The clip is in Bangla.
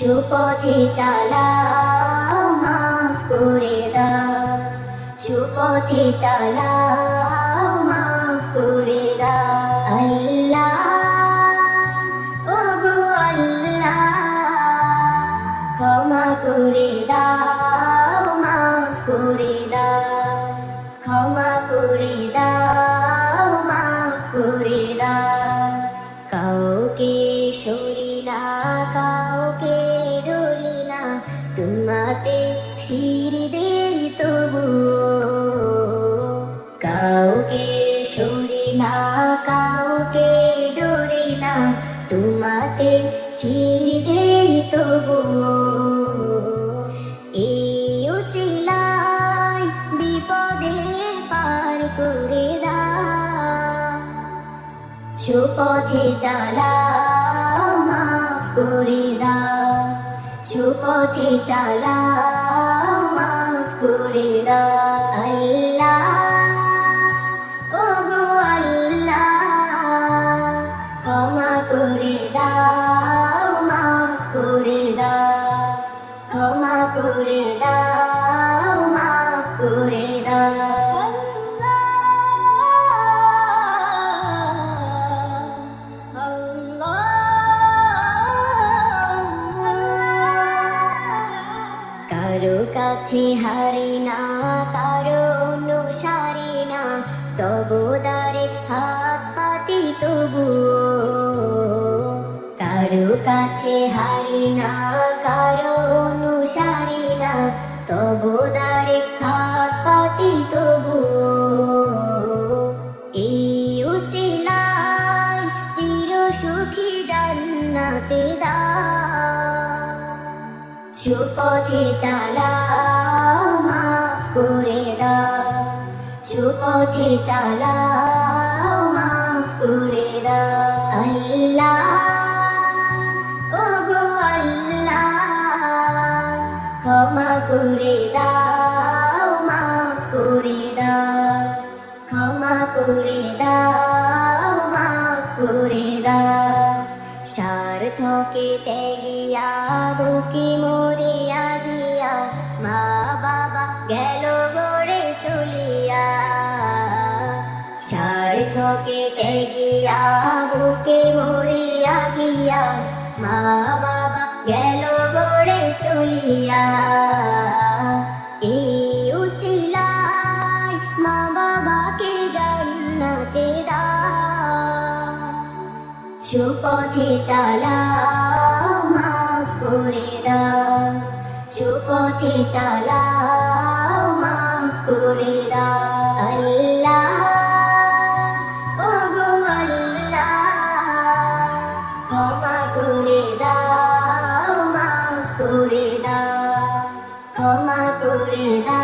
সুপথে চালাও, মাফ করে দাও। সুপথে চালাও, মাফ করে দাও। আল্লাহ, ওগো আল্লাহ, ক্ষমা করে দাও। শির দেই তবু কাউকে সরি না, কাউকে ডরি না, তোমাতে শির দেই তবু বিপদে পার করে দাও। সুপথে চালাও, মাফ করে দাও। সুপথে চালাও কারও কাছে হারি না, কারও অনুসারী না, তবু দারে হাত পাতি তবু কারও কাছে হারি না, কারও অনুসারী না, তবু দারে হাত পাতি উসিলায় চির সুখী জান্নাতে দা সুপথে চালাও, মাফ করে দাও। সুপথে চালাও, মাফ করে দাও। আল্লাহ ও গো আল্লাহ, ক্ষমা করে দাও, মাফ করে দাও। ক্ষমা করে স্বার্থকে ত্যাগিয়া বুকে মরিয়া গিয়া মা বাবা গেল গড়ে চলিয়া। স্বার্থকে ত্যাগিয়া বুকে মরিয়া গিয়া মা বাবা গেল গড়ে চলিয়া। সুপথে চালাও, মাফ করে দাও। সুপথে চালাও, মাফ করে দাও। আল্লাহ, ওগো আল্লাহ, ক্ষমা করে দাও, মাফ করে দাও। ক্ষমা করে দাও।